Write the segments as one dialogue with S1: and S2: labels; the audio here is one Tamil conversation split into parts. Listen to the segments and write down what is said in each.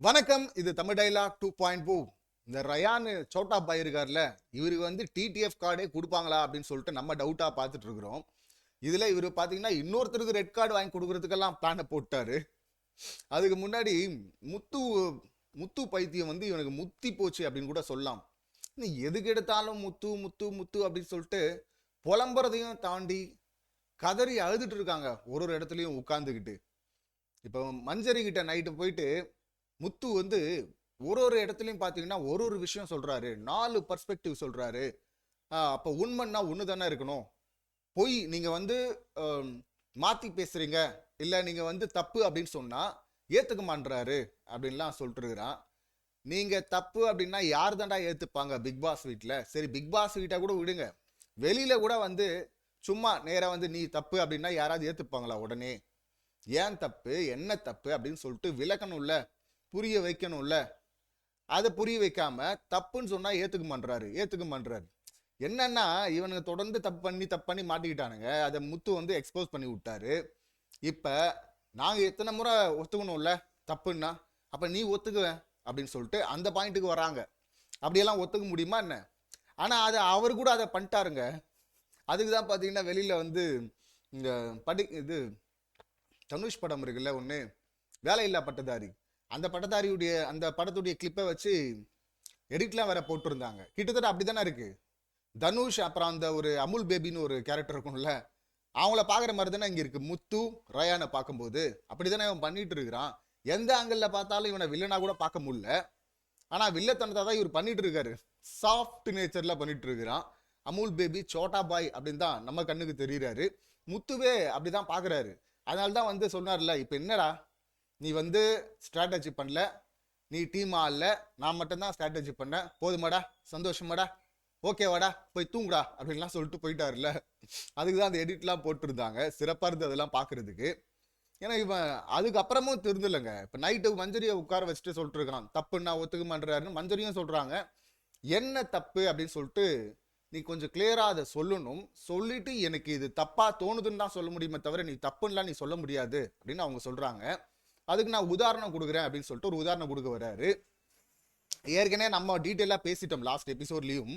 S1: வணக்கம் இது Tamil dialogue two point two இந்த ரயான் சோட்டா பாய் இருக்கார்ல இவருக்கு வந்து டிடிஎஃப் கார்டே கொடுப்பாங்களா அப்படின்னு சொல்லிட்டு நம்ம டவுட்டாக பார்த்துட்டு இருக்கிறோம். இதில் இவர் பார்த்தீங்கன்னா இன்னொருத்தருக்கு ரெட் கார்டு வாங்கி கொடுக்கறதுக்கெல்லாம் பிளானை போட்டாரு. அதுக்கு முன்னாடி முத்து முத்து பைத்தியம் வந்து இவனுக்கு முத்தி போச்சு அப்படின்னு கூட சொல்லலாம். நீ எதுக்கு எடுத்தாலும் முத்து முத்து முத்து அப்படின்னு சொல்லிட்டு புலம்புறதையும் தாண்டி கதறி அழுதுட்டு இருக்காங்க ஒரு ஒரு இடத்துலையும் உட்காந்துக்கிட்டு இப்போ மஞ்சரி கிட்ட நைட்டு போயிட்டு முத்து வந்து ஒரு ஒரு இடத்துலையும் பார்த்தீங்கன்னா ஒரு ஒரு விஷயம் சொல்கிறாரு நாலு பர்ஸ்பெக்டிவ் சொல்கிறாரு அப்போ உண்மைன்னா ஒன்று தானே இருக்கணும்? பொய் நீங்கள் வந்து மாற்றி பேசுகிறீங்க இல்லை நீங்கள் வந்து தப்பு அப்படின்னு சொன்னால் ஏற்றுக்க மாட்றாரு அப்படின்லாம் சொல்லிட்டு நீங்கள் தப்பு அப்படின்னா யார் தாண்டா ஏற்றுப்பாங்க பிக் பாஸ் வீட்டில் சரி பிக் பாஸ் வீட்டை கூட விடுங்க. வெளியில் கூட வந்து சும்மா நேராக வந்து நீ தப்பு அப்படின்னா யாராவது ஏற்றுப்பாங்களா உடனே? ஏன் தப்பு? என்ன தப்பு? அப்படின்னு சொல்லிட்டு விளக்கணும்ல. புரிய வைக்கணும்ல? அதை புரிய வைக்காம தப்புன்னு சொன்னா ஏத்துக்க மாட்றாரு ஏத்துக்க மாட்றாரு. என்னன்னா இவனுங்க தொடர்ந்து தப்பு பண்ணி தப்பு பண்ணி மாட்டிக்கிட்டானுங்க. அதை முத்து வந்து எக்ஸ்போஸ் பண்ணி விட்டாரு. இப்போ நாங்கள் எத்தனை முறை ஒத்துக்கணும்ல? தப்புன்னா அப்போ நீ ஒத்துக்குவேன் அப்படின்னு சொல்லிட்டு அந்த பாயிண்ட்டுக்கு வராங்க. அப்படியெல்லாம் ஒத்துக்க முடியுமா என்ன? ஆனால் அது அவர் கூட அதை பண்ணிட்டாருங்க. அதுக்கு தான் பார்த்தீங்கன்னா வெளியில் வந்து இந்த படி இது தனுஷ் படம் இருக்குல்ல ஒன்று வேலையில்லா பட்டதாரி. அந்த பட்டதாரியுடைய அந்த படத்துடைய கிளிப்பை வச்சு எடிட்லாம் வேற போட்டிருந்தாங்க. கிட்டத்தட்ட அப்படி தானே இருக்குது தனுஷ் அப்புறம் அந்த ஒரு அமுல் பேபின்னு ஒரு கேரக்டர் இருக்கும்ல அவங்கள பார்க்குற மாதிரி தானே இங்கே இருக்குது முத்து ரயானை பார்க்கும்போது. அப்படி தானே இவன் பண்ணிட்டு இருக்கிறான்? எந்த ஆங்கிளில் பார்த்தாலும் இவனை வில்லனாக கூட பார்க்க முடியல. ஆனால் வில்லத்தனத்தை தான் இவர் பண்ணிட்டு இருக்காரு. சாஃப்ட் நேச்சரில் பண்ணிட்டு இருக்கிறான். அமுல் பேபி சோட்டா பாய் அப்படின்னு தான் நம்ம கண்ணுக்கு தெரியுறாரு. முத்துவே அப்படிதான் பார்க்குறாரு. அதனால தான் வந்து சொன்னார்ல இப்போ என்னடா? நீ வந்து ஸ்ட்ராட்டஜி பண்ணல நீ டீம் ஆடல நான் மட்டும்தான் ஸ்ட்ராட்டஜி பண்ணேன். போதுமாடா சந்தோஷமாடா ஓகேவாடா போய் தூங்குடா அப்படின்லாம் சொல்லிட்டு போயிட்டாருல்ல. அதுக்கு தான் அந்த எடிட்லாம் போட்டிருந்தாங்க. சிறப்பாக இருந்தது அதெல்லாம் பார்க்கறதுக்கு ஏன்னா இவன் அதுக்கப்புறமும் திருந்தலைங்க இப்போ நைட்டு மஞ்சரியை உட்கார வச்சுட்டு சொல்லிட்டு இருக்கான் தப்புன்னா ஒத்துக்க மாட்டுறாருன்னு மஞ்சரியும் சொல்கிறாங்க என்ன தப்பு அப்படின்னு சொல்லிட்டு நீ கொஞ்சம் கிளியராக அதை சொல்லணும். சொல்லிட்டு எனக்கு இது தப்பாக தோணுதுன்னு தான் சொல்ல முடியுமே தவிர நீ தப்புன்னெலாம் நீ சொல்ல முடியாது அப்படின்னு அவங்க சொல்கிறாங்க அதுக்கு நான் உதாரணம் கொடுக்குறேன் அப்படின்னு சொல்லிட்டு ஒரு உதாரணம் கொடுக்க வர்றாரு. ஏற்கனவே நம்ம டீட்டெயிலாக பேசிட்டோம் லாஸ்ட் எபிசோட்லேயும்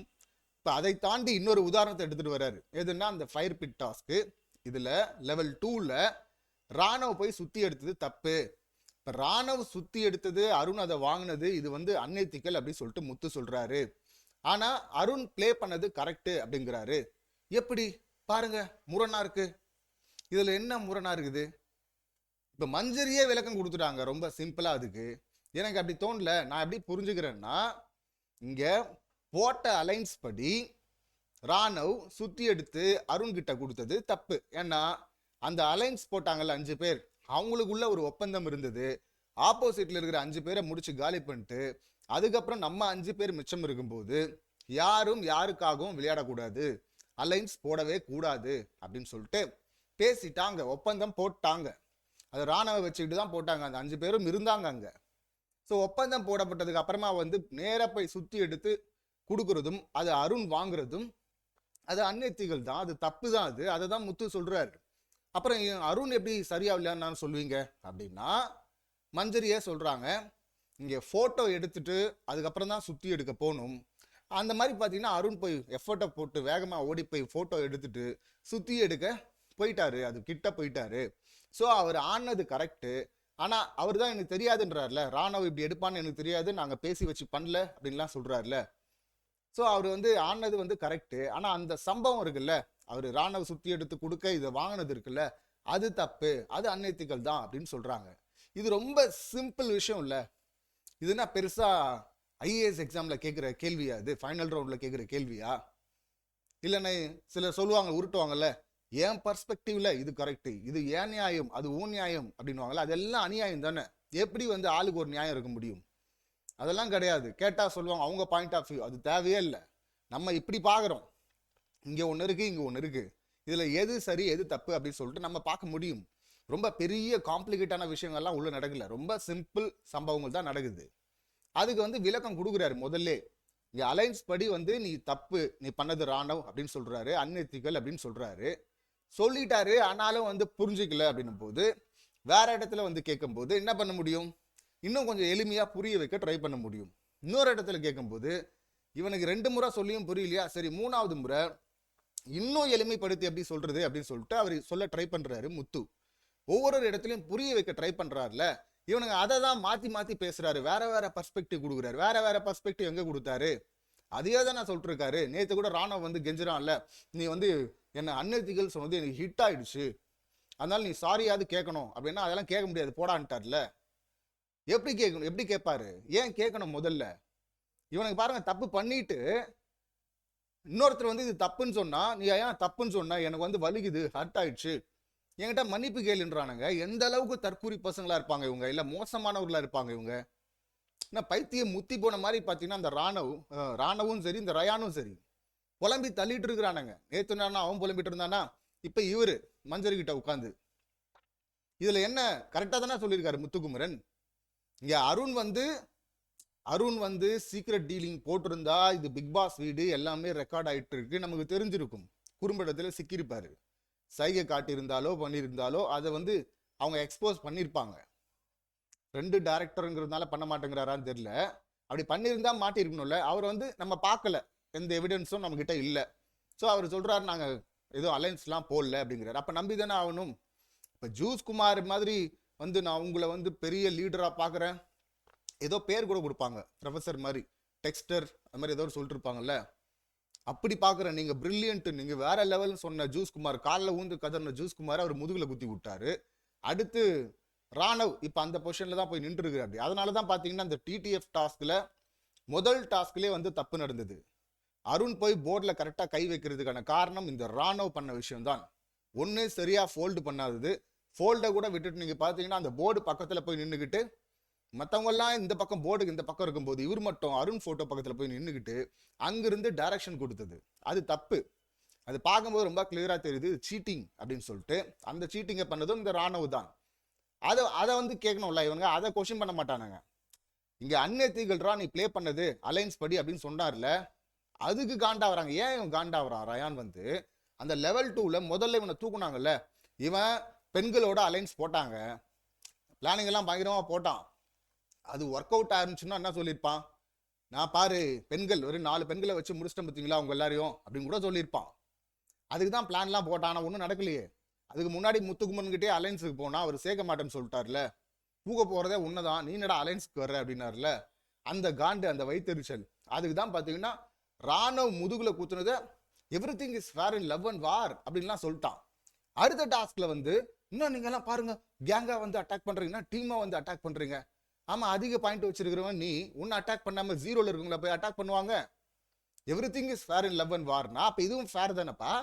S1: இப்போ அதை தாண்டி இன்னொரு உதாரணத்தை எடுத்துகிட்டு வர்றாரு. எதுன்னா அந்த ஃபயர் பிட் டாஸ்க்கு இதில் லெவல் டூவில் ராணவ் போய் சுற்றி எடுத்தது தப்பு. இப்போ ராணவ் சுற்றி எடுத்தது அருண் அதை வாங்கினது இது வந்து அன்எத்திக்கல் அப்படின்னு சொல்லிட்டு முத்து சொல்கிறாரு ஆனால் அருண் ப்ளே பண்ணது கரெக்டு அப்படிங்கிறாரு. எப்படி? பாருங்க முரணா இருக்கு. இதில் என்ன முரணா இருக்குது? இப்போ மஞ்சரியே விளக்கம் கொடுத்துட்டாங்க. ரொம்ப சிம்பிளாக அதுக்கு. எனக்கு அப்படி தோணல. நான் எப்படி புரிஞ்சுக்கிறேன்னா இங்கே போட்ட அலைன்ஸ் படி ராணவ் சுற்றி எடுத்து அருண்கிட்ட கொடுத்தது தப்பு. ஏன்னா அந்த அலைன்ஸ் போட்டாங்கல்ல அஞ்சு பேர். அவங்களுக்குள்ள ஒரு ஒப்பந்தம் இருந்தது. ஆப்போசிட்ல இருக்கிற அஞ்சு பேரை முடிச்சு காலி பண்ணிட்டு அதுக்கப்புறம் நம்ம அஞ்சு பேர் மிச்சம் இருக்கும்போது யாரும் யாருக்காகவும் விளையாடக்கூடாது. அலைன்ஸ் போடவே கூடாது அப்படின்னு சொல்லிட்டு பேசிட்டாங்க. ஒப்பந்தம் போட்டாங்க. அது ராணுவ வச்சுக்கிட்டு தான் போட்டாங்க அந்த அஞ்சு பேரும் இருந்தாங்க அங்கே. ஸோ ஒப்பந்தம் போடப்பட்டதுக்கு அப்புறமா வந்து நேராக போய் சுற்றி எடுத்து கொடுக்குறதும் அது அருண் வாங்குறதும் அது அந்நெத்திகள் தான். அது தப்பு தான் அது. அதை தான் முத்து சொல்கிறாரு அப்புறம் அருண் எப்படி சரியா இல்லைன்னு சொல்லுவீங்க? அப்படின்னா மஞ்சரியே சொல்கிறாங்க இங்கே ஃபோட்டோ எடுத்துட்டு அதுக்கப்புறம் தான் சுற்றி எடுக்க போகணும். அந்த மாதிரி பார்த்தீங்கன்னா அருண் போய் எஃபர்ட்டை போட்டு வேகமாக ஓடி போய் ஃபோட்டோ எடுத்துட்டு சுற்றி எடுக்க போயிட்டாரு. அது கிட்ட போயிட்டாரு. ஸோ அவர் ஆனது கரெக்டு ஆனால் அவர் தான் எனக்கு தெரியாதுன்றார்ல. ராணவ் இப்படி எடுப்பான்னு எனக்கு தெரியாது. நாங்கள் பேசி வச்சு பண்ணல அப்படின்லாம் சொல்கிறாருல ஸோ அவர் வந்து ஆனது வந்து கரெக்டு ஆனால் அந்த சம்பவம் இருக்குல்ல. அவர் ராணுவ சுற்றி எடுத்து கொடுக்க இதை வாங்கினது இருக்குல்ல. அது தப்பு. அது அன்எத்திக்கல் தான் அப்படின்னு சொல்கிறாங்க இது ரொம்ப சிம்பிள் விஷயம் இல்லை. இதுனா பெருசாக ஐஏஎஸ் எக்ஸாமில் கேட்குற கேள்வியா இது? ஃபைனல் ரவுண்டில் கேட்குற கேள்வியா? இல்லைன்னு சிலர் சொல்லுவாங்க உருட்டுவாங்கல்ல. என் பர்ஸ்பெக்டிவ்ல இது கரெக்ட் இது ஏன் நியாயம் அது ஊ நியாயம் அப்படின்னுவாங்கல்ல அதெல்லாம் அநியாயம் தானே? எப்படி வந்து ஆளுக்கு ஒரு நியாயம் இருக்க முடியும்? அதெல்லாம் கிடையாது. கேட்டால் சொல்லுவாங்க அவங்க பாயிண்ட் ஆஃப் வியூ அது தேவையே இல்லை. நம்ம இப்படி பார்க்குறோம். இங்கே ஒன்று இருக்குது இங்கே ஒன்று இருக்குது இதில் எது சரி எது தப்பு அப்படின்னு சொல்லிட்டு நம்ம பார்க்க முடியும். ரொம்ப பெரிய காம்ப்ளிகேட்டான விஷயங்கள்லாம் உள்ளே நடக்கல. ரொம்ப சிம்பிள் சம்பவங்கள் தான் நடக்குது. அதுக்கு வந்து விளக்கம் கொடுக்குறாரு முதல்ல. இங்கே அலைன்ஸ் படி வந்து நீ தப்பு நீ பண்ணது ராணவ் அப்படின்னு சொல்கிறாரு அன்எத்திக்கல் அப்படின்னு சொல்கிறாரு சொல்லிட்டாரு ஆனாலும் வந்து புரிஞ்சுக்கல அப்படின்னும் போது வேற இடத்துல வந்து கேட்கும்போது என்ன பண்ண முடியும்? இன்னும் கொஞ்சம் எளிமையாக புரிய வைக்க ட்ரை பண்ண முடியும். இன்னொரு இடத்துல கேட்கும்போது இவனுக்கு ரெண்டு முறை சொல்லியும் புரியலையா? சரி மூணாவது முறை இன்னும் எளிமைப்படுத்தி எப்படி சொல்றது அப்படின்னு சொல்லிட்டு அவர் சொல்ல ட்ரை பண்றாரு முத்து. ஒவ்வொரு இடத்துலையும் புரிய வைக்க ட்ரை பண்றாருல இவனுங்க அதை தான் மாத்தி மாத்தி பேசுறாரு. வேற வேற பர்ஸ்பெக்டிவ் கொடுக்குறாரு. வேற வேற பர்ஸ்பெக்டிவ் எங்க கொடுத்தாரு? அதையே தான் நான் சொல்லிட்டுருக்காரு. நேற்று கூட ராணுவம் வந்து கெஞ்சிரான்ல நீ வந்து என்ன அன்எத்திக்கல் சொன்னது எனக்கு ஹிட் ஆயிடுச்சு. அதனால நீ சாரியாவது கேட்கணும். அப்படின்னா அதெல்லாம் கேட்க முடியாது. போடான்ட்டார்ல. எப்படி கேட்கணும் எப்படி கேட்பாரு? ஏன் கேட்கணும் முதல்ல? இவனுக்கு பாருங்க தப்பு பண்ணிட்டு இன்னொருத்தர் வந்து இது தப்புன்னு சொன்னா நீ ஏன் தப்புன்னு சொன்ன எனக்கு வந்து வலிக்குது ஹர்ட் ஆயிடுச்சு. என்கிட்ட மன்னிப்பு கேளுன்றானுங்க. எந்த அளவுக்கு தற்கூரி பசங்களா இருப்பாங்க இவங்க? இல்ல மோசமானவர்களா இருப்பாங்க இவங்க? என்ன பைத்தியம் முத்தி போன மாதிரி பார்த்தீங்கன்னா அந்த ராணவ் ராணவும் சரி இந்த ரயானும் சரி புலம்பி தள்ளிட்டு இருக்கிறானுங்க. நேற்று நானா அவன் புலம்பிட்டு இருந்தானா? இப்போ இவரு மஞ்சள் கிட்ட உட்காந்து இதில் என்ன கரெக்டாக தானே சொல்லியிருக்காரு முத்துக்குமரன்? இங்கே அருண் வந்து அருண் வந்து சீக்ரெட் டீலிங் போட்டிருந்தா இது பிக் பாஸ் வீடு எல்லாமே ரெக்கார்ட் ஆகிட்டு இருக்கு நமக்கு தெரிஞ்சிருக்கும். குறும்படத்தில் சிக்கியிருப்பாரு. சைகை காட்டியிருந்தாலோ பண்ணியிருந்தாலோ அதை வந்து அவங்க எக்ஸ்போஸ் பண்ணியிருப்பாங்க. ரெண்டு டேரக்டருங்கிறதுனால பண்ண மாட்டேங்கிறாரான்னு தெரியல. அப்படி பண்ணியிருந்தா மாட்டியிருக்கணும்ல. அவர் வந்து நம்ம பார்க்கல. எந்த எவிடன்ஸும் நம்மக்கிட்ட இல்லை. ஸோ அவர் சொல்கிறாரு நாங்கள் எதுவும் அலைன்ஸ்லாம் போடல அப்படிங்கிறார். அப்போ நம்பி தானே ஆகணும். இப்போ ஜூஸ் குமார் மாதிரி வந்து நான் உங்களை வந்து பெரிய லீடராக பார்க்குறேன். ஏதோ பேர் கூட கொடுப்பாங்க. ப்ரொஃபசர் மாதிரி. டெக்ஸ்டர் அது மாதிரி ஏதோ சொல்லிட்டு இருப்பாங்கல்ல. அப்படி பார்க்குறேன். நீங்கள் பிரில்லியன்ட்டு நீங்கள் வேற லெவல்னு சொன்ன ஜூஸ் குமார் காலில் ஊந்து கதறின ஜூஸ் குமார் அவர் முதுகில் குத்தி விட்டாரு. அடுத்து ராணவ் இப்போ அந்த பொசிஷனில் தான் போய் நின்று இருக்கிறாரு அதனால தான் பார்த்தீங்கன்னா அந்த டிடிஎஃப் டாஸ்கில் முதல் டாஸ்க்லேயே வந்து தப்பு நடந்தது. அருண் போய் போர்டில் கரெக்டாக கை வைக்கிறதுக்கான காரணம் இந்த ராணவ் பண்ண விஷயம்தான். ஒன்று சரியாக ஃபோல்டு பண்ணாதது. ஃபோல்டை கூட விட்டுட்டு நீங்கள் பார்த்தீங்கன்னா அந்த போர்டு பக்கத்தில் போய் நின்றுக்கிட்டு மற்றவங்கெல்லாம் இந்த பக்கம் போர்டுக்கு இந்த பக்கம் இருக்கும்போது இவர் மட்டும் அருண் ஃபோட்டோ பக்கத்தில் போய் நின்றுக்கிட்டு அங்கிருந்து டைரக்ஷன் கொடுத்தது. அது தப்பு. அது பார்க்கும்போது ரொம்ப கிளியராக தெரியுது சீட்டிங் அப்படின்னு சொல்லிட்டு. அந்த சீட்டிங்கை பண்ணதும் இந்த ராணுவ தான். அதை அதை வந்து கேட்கணும்ல இவங்க. அதை கொஸ்டின் பண்ண மாட்டானுங்க. இங்கே அந்நேத்திகள்ரா நீ ப்ளே பண்ணது அலைன்ஸ் படி அப்படின்னு சொன்னார்ல அதுக்கு காண்டா வராங்க. ஏன் இவன் காண்டா வரான்? ரயான் வந்து அந்த லெவல் டூவில் முதல்ல இவனை தூக்குனாங்கல்ல இவன் பெண்களோட அலைன்ஸ் போட்டாங்க. பிளானிங் எல்லாம் பயங்கரமாக போட்டான். அது ஒர்க் அவுட் ஆயிருந்துச்சுன்னா என்ன சொல்லியிருப்பான்? நான் பாரு பெண்கள் ஒரு நாலு பெண்களை வச்சு முடிச்சிட்டேன் பார்த்தீங்களா அவங்க எல்லாரையும்? அப்படின்னு கூட சொல்லியிருப்பான். அதுக்கு தான் பிளான்லாம் போட்டான். ஆனால் ஒன்றும் நடக்கலையே. அதுக்கு முன்னாடி முத்துக்குமன்கிட்டே அலையன்ஸுக்கு போனா அவர் சேர்க்க மாட்டேன்னு சொல்லிட்டார்ல. பூக போறதே உன்னதான் நீ என்னடா அலைன்ஸ்க்கு வர்ற அப்படின்னார்ல. அந்த காண்டு அந்த வைத்தெரிச்சல் அதுக்கு தான் பார்த்தீங்கன்னா ராணுவ முதுகுல குத்துனதை everything is fair in love and war அப்படின்லாம் சொல்லிட்டான். அடுத்த டாஸ்க்ல வந்து இன்னும் நீங்க எல்லாம் பாருங்க கேங்கா வந்து அட்டாக் பண்றீங்கன்னா டீமாக வந்து அட்டாக் பண்றீங்க. ஆமா அதிக பாயிண்ட் வச்சிருக்கிறவன் நீ உன்னை அட்டாக் பண்ணாம ஜீரோல இருக்கவங்கள போய் அட்டாக் பண்ணுவாங்க. Everything is fair in love and Warna அப்ப இதுவும் ஃபேர் தானப்பா?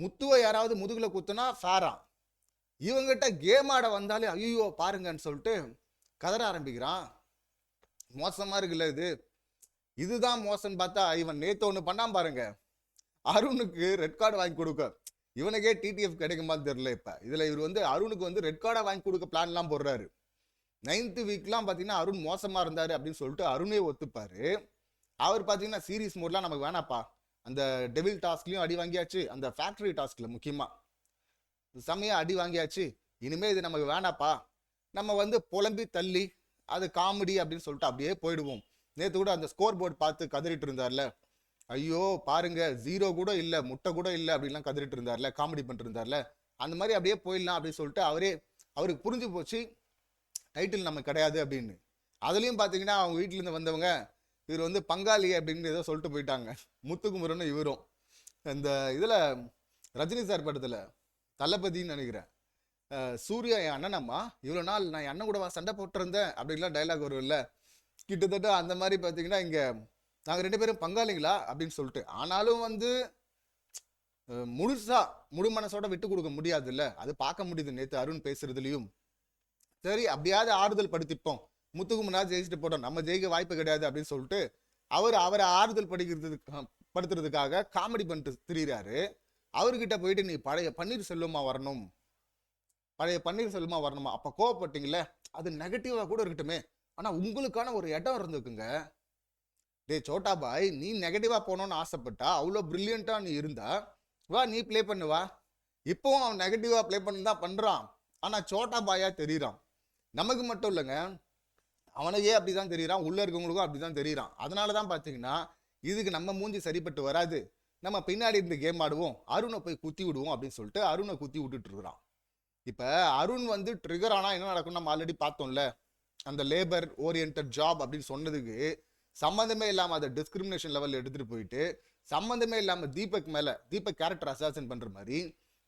S1: முத்துவை யாராவது முதுகில் குத்துனா ஃபேரா இவங்கிட்ட கேம் ஆட வந்தாலே ஐயோ பாருங்கன்னு சொல்லிட்டு கதற ஆரம்பிக்கிறான். மோசமாக இருக்குல்ல இது. இதுதான் மோசம் பார்த்தா இவன் நேத்து ஒன்று பண்ணாமல் பாருங்க. அருணுக்கு ரெட் கார்டு வாங்கி கொடுக்க. இவனுக்கே டிடிஎஃப் கிடைக்குமான்னு தெரியல இப்போ. இதில் இவர் வந்து அருணுக்கு வந்து ரெட் கார்டை வாங்கி கொடுக்க பிளான்லாம் போடுறாரு. நைன்த்து வீக்லாம் பார்த்தீங்கன்னா அருண் மோசமாக இருந்தார் அப்படின்னு சொல்லிட்டு அருணே ஒத்துப்பார். அவர் பார்த்தீங்கன்னா சீரியஸ் மோட்லாம் நமக்கு வேணாப்பா. அந்த டெவில் டாஸ்க்லேயும் அடி வாங்கியாச்சு. அந்த ஃபேக்டரி டாஸ்கில் முக்கியமாக செம்மையாக அடி வாங்கியாச்சு. இனிமேல் இது நமக்கு வேணாப்பா. நம்ம வந்து புலம்பி தள்ளி அது காமெடி அப்படின்னு சொல்லிட்டு அப்படியே போயிடுவோம். நேற்று கூட அந்த ஸ்கோர் போர்டு பார்த்து கதறிட்டு இருந்தார்ல. ஐயோ பாருங்க ஜீரோ கூட இல்லை முட்டை கூட இல்லை அப்படின்லாம் கதறிட்டு இருந்தார்ல காமெடி பண்ணிருந்தார்ல அந்த மாதிரி அப்படியே போயிடலாம் அப்படின்னு சொல்லிட்டு அவரே அவருக்கு புரிஞ்சு போச்சு. டைட்டில் நமக்கு கிடையாது அப்படின்னு. அதுலேயும் பார்த்தீங்கன்னா அவங்க வீட்டிலேருந்து வந்தவங்க இவர் வந்து பங்காளி அப்படின்னு ஏதோ சொல்லிட்டு போயிட்டாங்க. முத்துக்குமரனும் இவரும். இந்த இதில் ரஜினி சார் படத்தில் தளபதின்னு நினைக்கிறேன். சூர்யா என் அண்ணனம்மா இவ்வளோ நாள் நான் என் அண்ணன் கூடவா சண்டை போட்டிருந்தேன் அப்படின்லாம் டைலாக் வரும் இல்லை கிட்டத்தட்ட அந்த மாதிரி பார்த்தீங்கன்னா இங்கே நாங்கள் ரெண்டு பேரும் பங்காளிங்களா அப்படின்னு சொல்லிட்டு. ஆனாலும் வந்து முழுசாக முழுசா முழு மனசோட விட்டு கொடுக்க முடியாதுல்ல. அது பார்க்க முடியுது நேற்று அருண் பேசுறதுலையும். சரி அப்படியாவது ஆறுதல் படுத்திப்போம். முத்துக்கு ஜெயிச்சுட்டு போட்டோம். நம்ம ஜெயிக்க வாய்ப்பு கிடையாது அப்படின்னு சொல்லிட்டு அவர் அவரை ஆறுதல் படிக்கிறதுக்கு படுத்துறதுக்காக காமெடி பண்ணிட்டு திரியிறாரு. அவர்கிட்ட போயிட்டு நீ பழைய பன்னீர் செல்வமா வரணும். பழைய பன்னீர் செல்வமா வரணுமா? அப்போ கோவப்பட்டீங்களே அது நெகட்டிவாக கூட இருக்கட்டுமே. ஆனால் உங்களுக்கான ஒரு இடம் இருந்துக்குங்க டே சோட்டா பாய் நீ நெகட்டிவாக போகணும்னு ஆசைப்பட்டா அவ்வளோ ப்ரில்லியண்ட்டாக நீ இருந்தா வா நீ ப்ளே பண்ணு வா. இப்போவும் அவன் நெகட்டிவாக ப்ளே பண்ணி தான் பண்ணுறான் ஆனால் சோட்டா பாயா தெரியுறான். நமக்கு மட்டும் இல்லைங்க அவனையே அப்படிதான் தெரியறான் உள்ளே இருக்கவங்களுக்கும் அப்படிதான் தெரியுறான். அதனால தான் பார்த்தீங்கன்னா இதுக்கு நம்ம மூஞ்சி சரிப்பட்டு வராது. நம்ம பின்னாடி இருந்து கேம் ஆடுவோம் அருணை போய் குத்தி விடுவோம் அப்படின்னு சொல்லிட்டு அருணை குத்தி விட்டுட்டு இருக்கிறான். இப்போ அருண் வந்து ட்ரிகர் ஆனால் என்ன நடக்கும் நம்ம ஆல்ரெடி பார்த்தோம்ல. அந்த லேபர் ஓரியன்ட் ஜாப் அப்படின்னு சொன்னதுக்கு சம்மந்தமே இல்லாமல் அதை டிஸ்கிரிமினேஷன் லெவலில் எடுத்துகிட்டு போயிட்டு சம்மந்தமே இல்லாமல் தீபக் மேலே தீபக் கேரக்டர் அசாசன் பண்ணுற மாதிரி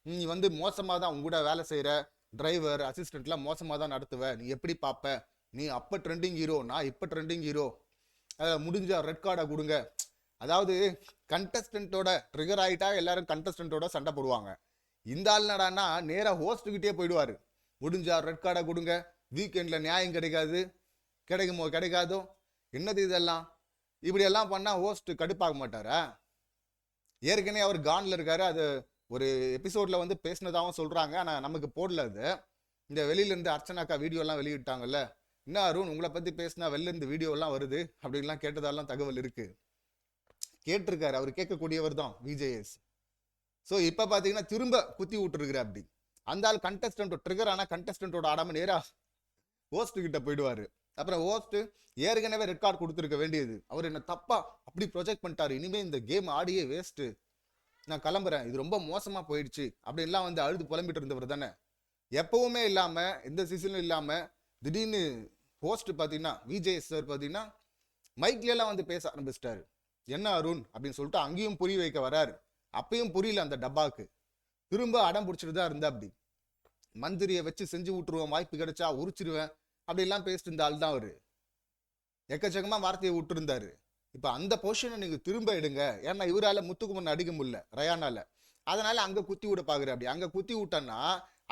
S1: நீ வந்து மோசமாக தான் உங்க கூட வேலை செய்கிற டிரைவர் அசிஸ்டன்ட்லாம் மோசமாக தான் நடத்துவ நீ எப்படி பார்ப்ப நீ அப்போ ட்ரெண்டிங் ஹீரோ நான் இப்போ ட்ரெண்டிங் ஹீரோ முடிஞ்சால் ரெட் கார்டை கொடுங்க. அதாவது கண்டஸ்டண்ட்டோட ட்ரிகர் ஆகிட்டா எல்லாரும் கண்டஸ்டண்ட்டோட சண்டை போடுவாங்க. இந்த ஆள் நடான்னா நேராக ஹோஸ்ட்டுக்கிட்டே போயிடுவார். முடிஞ்சால் ரெட் கார்டை கொடுங்க. வீக்கெண்டில் நியாயம் கிடைக்காது. கிடைக்குமோ கிடைக்காதோ? என்னது இதெல்லாம்? இப்படியெல்லாம் பண்ணால் ஹோஸ்ட்டு கடுப்பாக மாட்டாரா? ஏற்கனவே அவர் கானில் இருக்காரு. அது ஒரு எபிசோடில் வந்து பேசினதாகவும் சொல்கிறாங்க ஆனால் நமக்கு போடல அது. இந்த வெளியிலேருந்து அர்ச்சனாக்கா வீடியோலாம் வெளியிட்டாங்கல்ல? என்ன அருண் உங்களை பற்றி பேசினா வெளில வீடியோலாம் வருது அப்படின்லாம் கேட்டதாலாம் தகவல் இருக்குது கேட்டிருக்காரு அவர் கேட்கக்கூடியவர் தான் விஜேஎஸ். ஸோ இப்போ பார்த்தீங்கன்னா திரும்ப குத்தி விட்டுருக்குற அப்படி. அந்த ஆள் கண்டஸ்டன்ட் ட்ரிகர் ஆனால் கண்டஸ்டன்ட்டோட ஆடாமல் நேராக ஹோஸ்ட்டு கிட்ட போயிடுவார். அப்புறம் ஹோஸ்ட்டு ஏற்கனவே ரெட் கார்டு கொடுத்துருக்க வேண்டியது. அவர் என்ன தப்பா அப்படி ப்ரொஜெக்ட் பண்ணிட்டாரு. இனிமே இந்த கேம் ஆடியே வேஸ்ட்டு நான் கிளம்புறேன். இது ரொம்ப மோசமாக போயிடுச்சு. அப்படின்லாம் வந்து அழுது புலம்பிட்டு இருந்தவர் தானே. எப்பவுமே இல்லாமல் எந்த சீசனும் இல்லாமல் திடீர்னு ஹோஸ்ட் பார்த்தீங்கன்னா விஜய் சார் பார்த்தீங்கன்னா மைக்லெல்லாம் வந்து பேச ஆரம்பிச்சிட்டாரு. என்ன அருண்? அப்படின்னு சொல்லிட்டு அங்கேயும் புரிய வைக்க வராரு. அப்பயும் புரியல அந்த டப்பாக்கு திரும்ப அடம் பிடிச்சிட்டு தான் இருந்தா அப்படி மந்திரியை வச்சு செஞ்சு விட்டுருவேன் வாய்ப்பு கிடைச்சா உரிச்சிருவேன் அப்படிலாம் பேசிட்டு இருந்த ஆள் தான் அவரு. எக்கச்சக்கமா வார்த்தையை விட்டுருந்தாரு. இப்ப அந்த பொசிஷனை நீங்க திரும்ப எடுங்க. ஏன்னா இவரால முத்துக்குமன் அடிக்க முடியல ரயானால. அதனால அங்க குத்தி விட பாக்குற அப்படி அங்க குத்தி விட்டோன்னா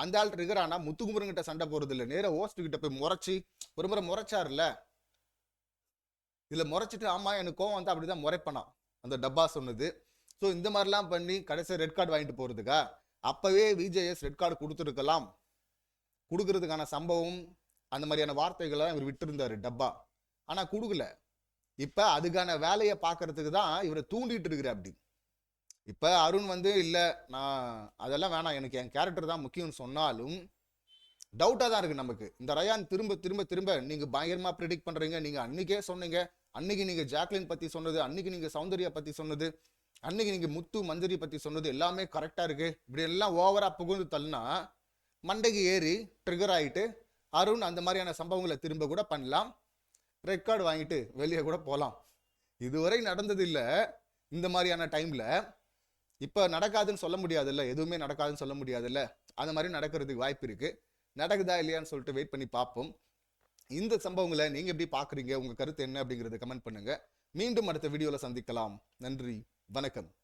S1: அந்த ஆள் ட்ரிகர் ஆனா முத்துக்குமரன் கிட்ட சண்டை போறது இல்லை நேராக ஹோஸ்ட் கிட்ட போய் முறைச்சி ஒரு முறை முறைச்சாருல்ல? இதுல முறைச்சிட்டு ஆமா எனக்கு கோவம் வந்து அப்படிதான் முறைப்பனான் அந்த டப்பா சொன்னது. ஸோ இந்த மாதிரிலாம் பண்ணி கடைசி ரெட் கார்டு வாங்கிட்டு போறதுக்கா? அப்பவே விஜேஎஸ் ரெட் கார்டு கொடுத்துருக்கலாம். கொடுக்கறதுக்கான சம்பவம் அந்த மாதிரியான வார்த்தைகளை இவர் விட்டுருந்தாரு டப்பா. ஆனால் கொடுக்கல. இப்போ அதுக்கான வேலையை பார்க்கறதுக்கு தான் இவரை தூண்டிட்டு இருக்கிற அப்படி. இப்போ அருண் வந்து இல்லை நான் அதெல்லாம் வேணாம். எனக்கு என் கேரக்டர் தான் முக்கியம்னு சொன்னாலும் டவுட்டாக தான் இருக்கு நமக்கு. இந்த ரயான் திரும்ப திரும்ப திரும்ப நீங்கள் பயங்கரமாக ப்ரிடிக்ட் பண்ணுறீங்க நீங்கள் அன்னைக்கே சொன்னீங்க. அன்னைக்கு நீங்கள் ஜாக்லின் பற்றி சொன்னது அன்னைக்கு நீங்கள் சௌந்தர்யா பற்றி சொன்னது அன்னைக்கு நீங்கள் முத்து மஞ்சரி பற்றி சொன்னது எல்லாமே கரெக்டாக இருக்குது இப்படி எல்லாம் ஓவராக புகுந்து தள்ளினா மண்டைக்கு ஏறி ட்ரிகர் ஆயிட்டு அருண் அந்த மாதிரியான சம்பவங்களை திரும்ப கூட பண்ணலாம். ரெட் கார்டு வாங்கிட்டு வெளியே கூட போகலாம் இதுவரை நடந்தது இல்லை. இந்த மாதிரியான டைமில் இப்ப நடக்காதுன்னு சொல்ல முடியாதுல்ல? எதுவுமே நடக்காதுன்னு சொல்ல முடியாதுல்ல? அந்த மாதிரி நடக்கிறதுக்கு வாய்ப்பு இருக்கு. நடக்குதா இல்லையான்னு சொல்லிட்டு வெயிட் பண்ணி பார்ப்போம். இந்த சம்பவங்களை நீங்க எப்படி பாக்குறீங்க உங்க கருத்து என்ன அப்படிங்கறத கமெண்ட் பண்ணுங்க. மீண்டும் அடுத்த வீடியோல சந்திக்கலாம். நன்றி. வணக்கம்.